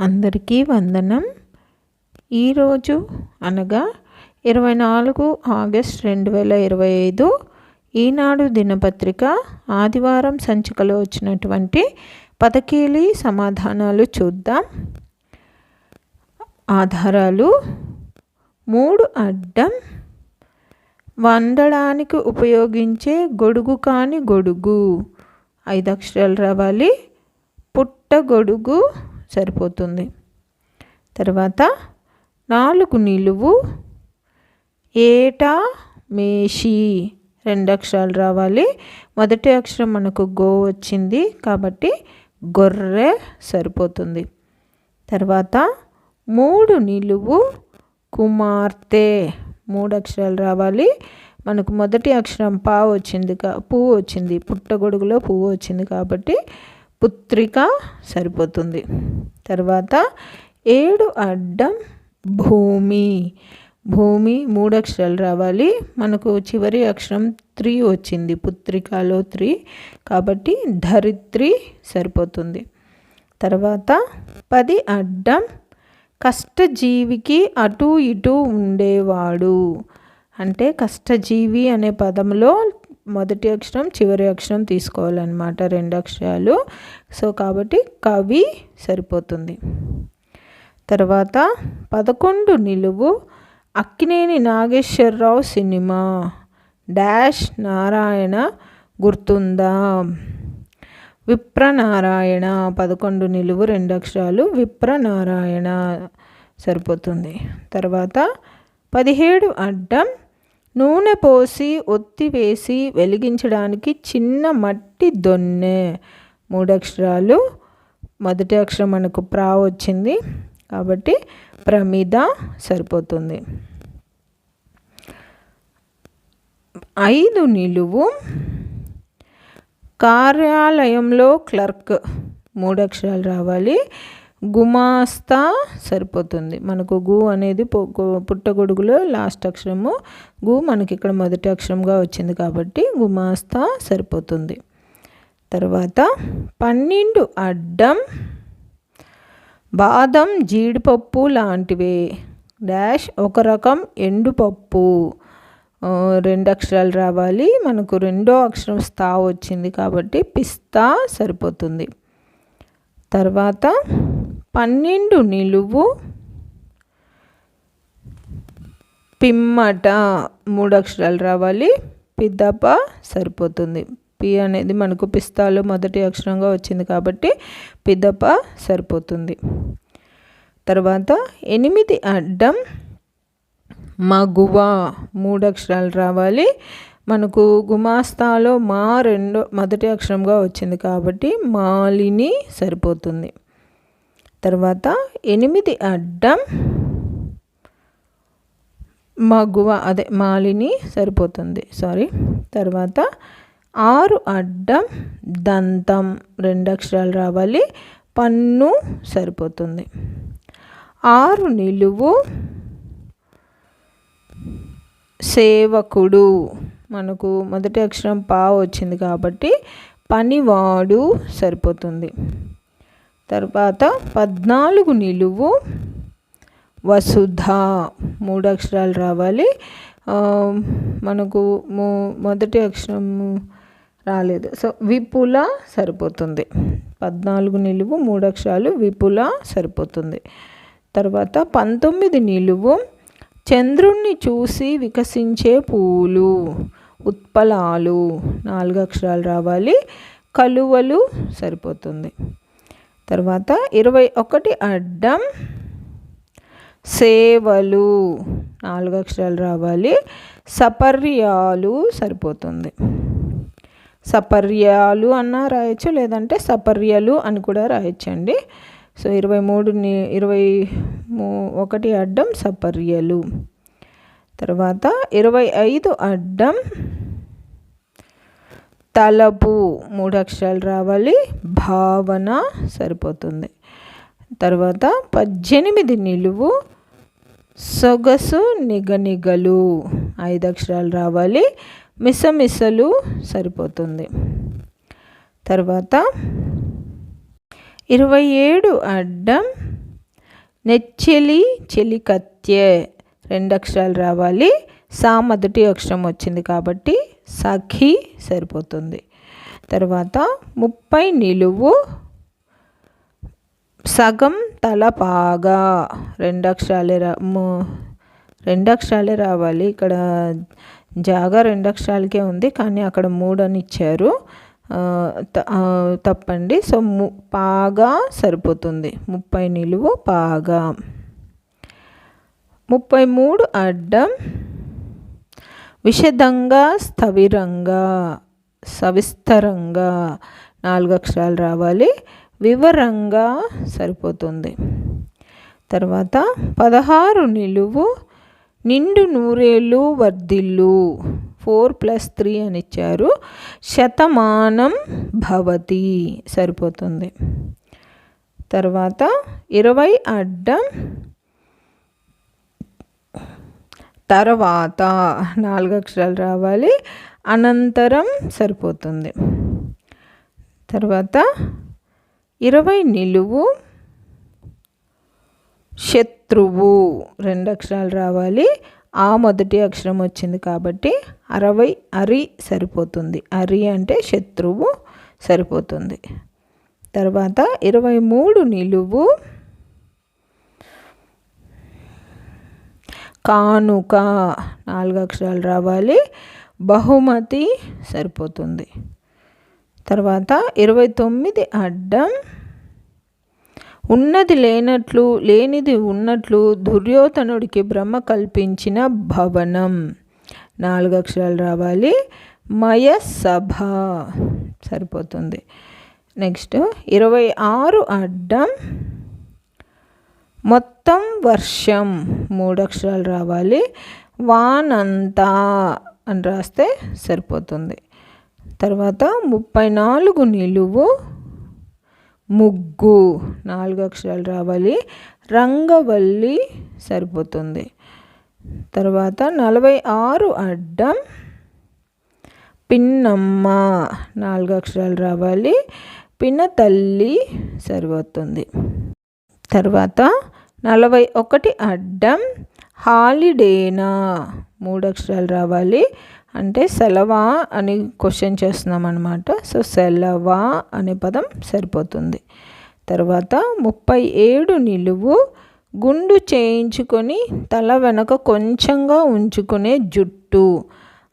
అందరికీ వందనం. ఈరోజు అనగా ఇరవై నాలుగు ఆగస్ట్ రెండు వేల ఇరవై ఐదు ఈనాడు దినపత్రిక ఆదివారం సంచికలో వచ్చినటువంటి పదకీలి సమాధానాలు చూద్దాం. ఆధారాలు మూడు అడ్డం. వండడానికి ఉపయోగించే గొడుగు కాని గొడుగు. ఐదు అక్షరాలు రావాలి. పుట్టగొడుగు సరిపోతుంది. తర్వాత నాలుగు నిలువు ఏటా మేషి రెండు అక్షరాలు రావాలి. మొదటి అక్షరం మనకు గో వచ్చింది కాబట్టి గొర్రె సరిపోతుంది. తర్వాత మూడు నిలువు కుమార్తె మూడు అక్షరాలు రావాలి. మనకు మొదటి అక్షరం పా వచ్చింది కా పువ్వు వచ్చింది. పుట్టగొడుగులో పువ్వు వచ్చింది కాబట్టి పుత్రిక సరిపోతుంది. తర్వాత ఏడు అడ్డం భూమి. భూమి మూడు అక్షరాలు రావాలి. మనకు చివరి అక్షరం త్రీ వచ్చింది. పుత్రికలో త్రీ. కాబట్టి ధరిత్రి సరిపోతుంది. తర్వాత పది అడ్డం కష్టజీవికి అటు ఇటు ఉండేవాడు. అంటే కష్టజీవి అనే పదంలో మొదటి అక్షరం చివరి అక్షరం తీసుకోవాలన్నమాట రెండు అక్షరాలు. సో కాబట్టి కవి సరిపోతుంది. తర్వాత పదకొండు నిలువు అక్కినేని నాగేశ్వరరావు సినిమా. డాష్ నారాయణ గుర్తుందా? విప్రనారాయణ పదకొండు నిలువు రెండు అక్షరాలు. విప్రనారాయణ సరిపోతుంది. తర్వాత పదిహేడు అడ్డం నూనె పోసి ఒత్తి వేసి వెలిగించడానికి చిన్న మట్టి దొన్నె. మూడు అక్షరాలు. మొదటి అక్షరం మనకు ప్రా వచ్చింది కాబట్టి ప్రమిద సరిపోతుంది. ఐదు నిలువు. కార్యాలయంలో క్లర్క్. మూడు అక్షరాలు రావాలి. గుమాస్తా సరిపోతుంది. మనకు గు అనేది పుట్టగొడుగులో లాస్ట్ అక్షరము. గు మనకి ఇక్కడ మొదటి అక్షరంగా వచ్చింది కాబట్టి గుమాస్తా సరిపోతుంది. తర్వాత పన్నెండు అడ్డం బాదం జీడిపప్పు లాంటివే. డాష్ ఒక రకం ఎండుపప్పు రెండు అక్షరాలు రావాలి. మనకు రెండో అక్షరం స్థా వచ్చింది కాబట్టి పిస్తా సరిపోతుంది. తర్వాత పన్నెండు నిలువు. పిమ్మట మూడు అక్షరాలు రావాలి. పిద్దప సరిపోతుంది. పి అనేది మనకు పిస్తాలో మొదటి అక్షరంగా వచ్చింది కాబట్టి పిదప సరిపోతుంది. తర్వాత ఎనిమిది అడ్డం మగువ మూడు అక్షరాలు రావాలి. మనకు గుమాస్తాలో మా రెండో మొదటి అక్షరంగా వచ్చింది కాబట్టి మాలిని సరిపోతుంది. తర్వాత ఎనిమిది అడ్డం మగువ అదే మాలిని సరిపోతుంది సారీ తర్వాత ఆరు అడ్డం దంతం రెండు అక్షరాలు రావాలి పన్ను సరిపోతుంది. ఆరు నిలువు సేవకుడు మనకు మొదటి అక్షరం పా వచ్చింది కాబట్టి పనివాడు సరిపోతుంది. తర్వాత పద్నాలుగు నిలువు వసుధ. మూడు అక్షరాలు రావాలి. మనకు మొదటి అక్షరం రాలేదు. సో విపుల సరిపోతుంది. పద్నాలుగు నిలువు మూడు అక్షరాలు విపుల సరిపోతుంది. తర్వాత పంతొమ్మిది నిలువు చంద్రుణ్ణి చూసి వికసించే పూలు ఉత్పలాలు. నాలుగు అక్షరాలు రావాలి. కలువలు సరిపోతుంది. తర్వాత ఇరవై ఒకటి అడ్డం సేవలు. నాలుగు అక్షరాలు రావాలి. సపర్యాలు సరిపోతుంది. సపర్యాలు అన్న రాయొచ్చు లేదంటే సపర్యలు అని కూడా రాయొచ్చండి. సో ఇరవై మూడు ఇరవై ఒకటి అడ్డం సపర్యలు. తర్వాత ఇరవై ఐదు అడ్డం తలపు మూడు అక్షరాలు రావాలి. భావన సరిపోతుంది. తర్వాత పద్దెనిమిది నిలువు సొగసు నిగనిగలు ఐదు అక్షరాలు రావాలి. మిసమిసలు సరిపోతుంది. తర్వాత ఇరవై ఏడు అడ్డం నెచ్చెలి చెలికత్యే రెండు అక్షరాలు రావాలి. సా మొదటి అక్షరం వచ్చింది కాబట్టి సఖి సరిపోతుంది. తర్వాత ముప్పై నిలువు సగం తల పాగా రెండు అక్షరాలే రా రెండు అక్షరాలే రావాలి. ఇక్కడ జాగా రెండు అక్షరాలకే ఉంది కానీ అక్కడ మూడు అని ఇచ్చారు. తప్పండి. సో ము పాగా సరిపోతుంది. ముప్పై నిలువు పాగా. ముప్పై మూడు అడ్డం విషదంగా స్థవిరంగా సవిస్తరంగా నాలుగు అక్షరాలు రావాలి. వివరంగా సరిపోతుంది. తర్వాత పదహారు నిలువు నిండు నూరేళ్ళు వర్ధిల్లు. ఫోర్ ప్లస్ త్రీ అని ఇచ్చారు. శతమానం భవతి సరిపోతుంది. తర్వాత ఇరవై అడ్డం తర్వాత నాలుగు అక్షరాలు రావాలి. అనంతరం సరిపోతుంది. తర్వాత ఇరవై నిలువు శత్రువు రెండు అక్షరాలు రావాలి. ఆ మొదటి అక్షరం వచ్చింది కాబట్టి అరవై అరి సరిపోతుంది. అరి అంటే శత్రువు సరిపోతుంది. తర్వాత ఇరవై మూడు నిలువు కానుక నాలుగు అక్షరాలు రావాలి. బహుమతి సరిపోతుంది. తర్వాత ఇరవై తొమ్మిది అడ్డం. ఉన్నది లేనట్లు లేనిది ఉన్నట్లు దుర్యోధనుడికి బ్రహ్మ కల్పించిన భవనం. నాలుగు అక్షరాలు రావాలి. మయసభ సరిపోతుంది. నెక్స్ట్ ఇరవై ఆరు అడ్డం. మొత్తం వర్షం మూడు అక్షరాలు రావాలి. వానంతా అని రాస్తే సరిపోతుంది. తర్వాత ముప్పై నాలుగు నిలువు ముగ్గు నాలుగు అక్షరాలు రావాలి. రంగవల్లి సరిపోతుంది. తర్వాత నలభై ఆరు అడ్డం పిన్నమ్మ నాలుగు అక్షరాలు రావాలి. పిన్న తల్లి సరిపోతుంది. తర్వాత నలభై ఒకటి అడ్డం హాలిడేనా? మూడు అక్షరాలు రావాలి. అంటే సెలవా అని క్వశ్చన్ చేస్తున్నాం అనమాట సో సెలవా అనే పదం సరిపోతుంది. తర్వాత ముప్పై ఏడు నిలువు గుండు చేయించుకొని తల వెనక కొంచెంగా ఉంచుకునే జుట్టు.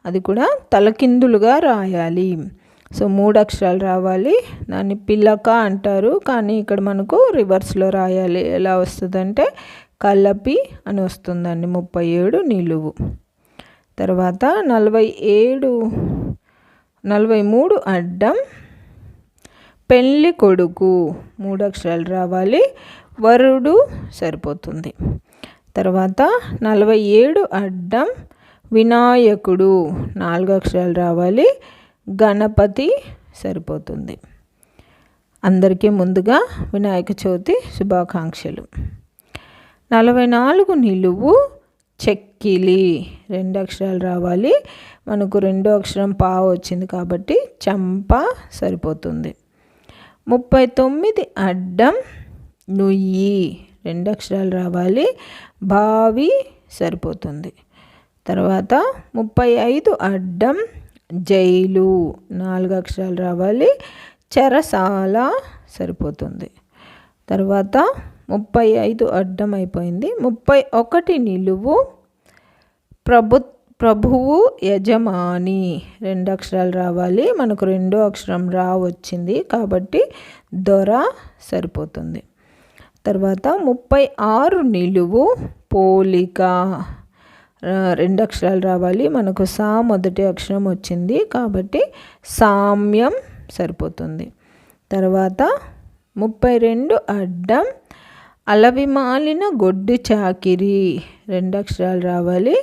అది కూడా తలకిందులుగా రాయాలి. సో మూడు అక్షరాలు రావాలి. దాన్ని పిల్లక అంటారు. కానీ ఇక్కడ మనకు రివర్స్లో రాయాలి. ఎలా వస్తుందంటే కలపి అని వస్తుందండి. ముప్పై ఏడు నిలువు. తర్వాత నలభై ఏడు నలభై మూడు అడ్డం. పెళ్ళి కొడుకు. మూడు అక్షరాలు రావాలి. వరుడు సరిపోతుంది. తర్వాత నలభై ఏడు అడ్డం. వినాయకుడు. నాలుగు అక్షరాలు రావాలి. గణపతి సరిపోతుంది. అందరికీ ముందుగా వినాయక చవితి శుభాకాంక్షలు. నలభై నాలుగు నిలువు చెక్కిలి. రెండు అక్షరాలు రావాలి. మనకు రెండో అక్షరం పా వచ్చింది కాబట్టి చంప సరిపోతుంది. ముప్పై తొమ్మిది అడ్డం నుయ్యి. రెండు అక్షరాలు రావాలి. బావి సరిపోతుంది. తర్వాత ముప్పై ఐదు అడ్డం జైలు నాలుగు అక్షరాలు రావాలి. చెరసాల సరిపోతుంది. తర్వాత ముప్పై ఐదు అడ్డం అయిపోయింది. ముప్పై ఒకటి నిలువు ప్రభు ప్రభువు యజమాని రెండు అక్షరాలు రావాలి. మనకు రెండో అక్షరం రా వచ్చింది కాబట్టి దొర సరిపోతుంది. తర్వాత ముప్పై ఆరు నిలువు పోలిక రెండు అక్షరాలు రావాలి. మనకు సా మొదటి అక్షరం వచ్చింది కాబట్టి సామ్యం సరిపోతుంది. తర్వాత ముప్పై రెండు అడ్డం అలవిమాలిన గొడ్డు చాకిరి రెండు అక్షరాలు రావాలి.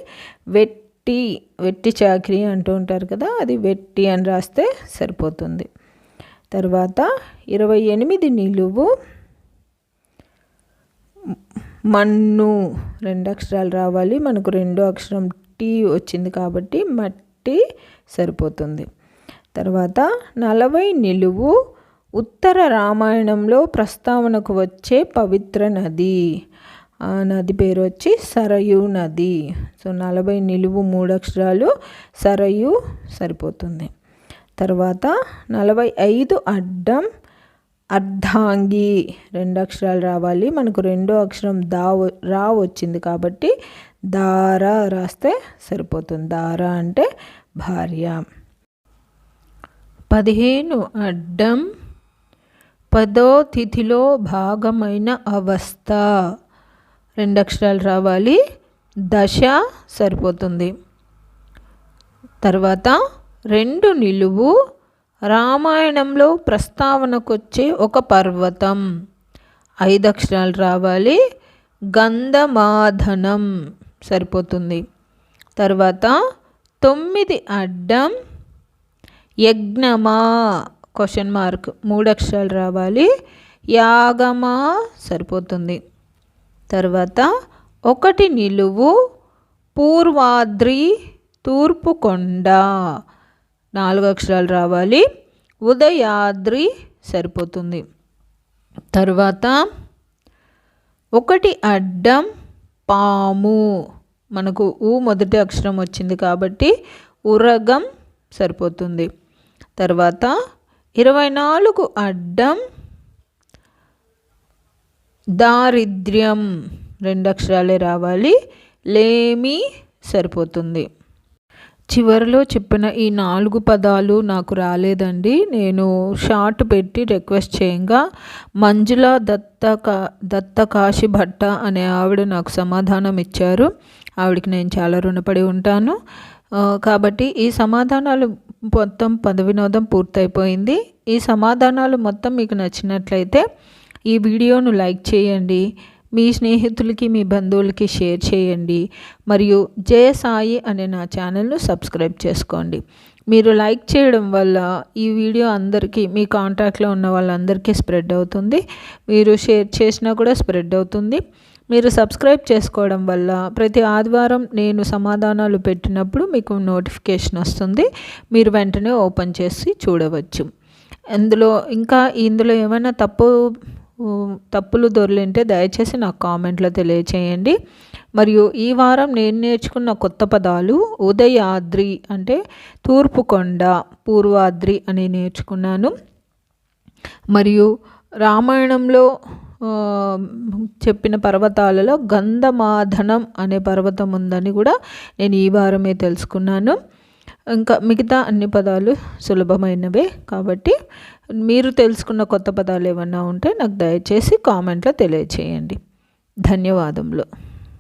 వెట్టి వెట్టి చాకిరి అంటూ ఉంటారు కదా అది వెట్టి అని రాస్తే సరిపోతుంది. తర్వాత ఇరవై ఎనిమిది నిలువు మన్ను రెండు అక్షరాలు రావాలి. మనకు రెండో అక్షరం టీ వచ్చింది కాబట్టి మట్టి సరిపోతుంది. తర్వాత నలభై నిలువు ఉత్తర రామాయణంలో ప్రస్తావనకు వచ్చే పవిత్ర నది. ఆ నది పేరు వచ్చి సరయు నది. సో నలభై నిలువు మూడు అక్షరాలు సరయు సరిపోతుంది. తర్వాత నలభై ఐదు అడ్డం అర్ధాంగి రెండు అక్షరాలు రావాలి. మనకు రెండో అక్షరం దా రా వచ్చింది కాబట్టి దార రాస్తే సరిపోతుంది. దార అంటే భార్య. పదిహేను అడ్డం. పదో తిథిలో భాగమైన అవస్థ. రెండు అక్షరాలు రావాలి. దశ సరిపోతుంది. తర్వాత రెండు నిలువు. రామాయణంలో ప్రస్తావనకొచ్చే ఒక పర్వతం. ఐదు అక్షరాలు రావాలి. గంధమాధనం సరిపోతుంది. తర్వాత తొమ్మిది అడ్డం యజ్ఞమా క్వశ్చన్ మార్క్ మూడు అక్షరాలు రావాలి. యాగమా సరిపోతుంది. తర్వాత ఒకటి నిలువు పూర్వాద్రి తూర్పు కొండ నాలుగు అక్షరాలు రావాలి. ఉదయాద్రి సరిపోతుంది. తర్వాత ఒకటి అడ్డం పాము. మనకు ఊ మొదటి అక్షరం వచ్చింది కాబట్టి ఉరగం సరిపోతుంది. తర్వాత ఇరవై నాలుగు అడ్డం దారిద్ర్యం రెండు అక్షరాలే రావాలి. లేమి సరిపోతుంది. చివరిలో చెప్పిన ఈ నాలుగు పదాలు నాకు రాలేదండి. నేను షార్ట్ పెట్టి రిక్వెస్ట్ చేయంగా. మంజుల దత్త కా దత్త కాశి భట్ట అనే ఆవిడ నాకు సమాధానం ఇచ్చారు. ఆవిడకి నేను చాలా రుణపడి ఉంటాను. కాబట్టి ఈ సమాధానాలు మొత్తం పద వినోదం పూర్తయిపోయింది. ఈ సమాధానాలు మొత్తం మీకు నచ్చినట్లయితే ఈ వీడియోను లైక్ చేయండి. మీ స్నేహితులకి మీ బంధువులకి షేర్ చేయండి. మరియు జయ సాయి అనే నా ఛానల్ను సబ్స్క్రైబ్ చేసుకోండి. మీరు లైక్ చేయడం వల్ల ఈ వీడియో అందరికీ మీ కాంటాక్ట్లో ఉన్న వాళ్ళందరికీ స్ప్రెడ్ అవుతుంది. మీరు షేర్ చేసినా కూడా స్ప్రెడ్ అవుతుంది. మీరు సబ్స్క్రైబ్ చేసుకోవడం వల్ల ప్రతి ఆదివారం నేను సమాధానాలు పెట్టినప్పుడు మీకు నోటిఫికేషన్ వస్తుంది. మీరు వెంటనే ఓపెన్ చేసి చూడవచ్చు. అందులో ఇంకా ఇందులో ఏమైనా తప్పు తప్పులు దొరికింటే దయచేసి నాకు కామెంట్లో తెలియచేయండి. మరియు ఈ వారం నేను నేర్చుకున్న కొత్త పదాలు ఉదయాద్రి అంటే తూర్పు కొండ పూర్వాద్రి అని నేర్చుకున్నాను. మరియు రామాయణంలో చెప్పిన పర్వతాలలో గంధమాధనం అనే పర్వతం ఉందని కూడా నేను ఈ వారమే తెలుసుకున్నాను. ఇంకా మిగతా అన్ని పదాలు సులభమైనవే కాబట్టి మీరు తెలుసుకున్న కొత్త పదాలు ఏమన్నా ఉంటే నాకు దయచేసి కామెంట్లో తెలియచేయండి. ధన్యవాదములు.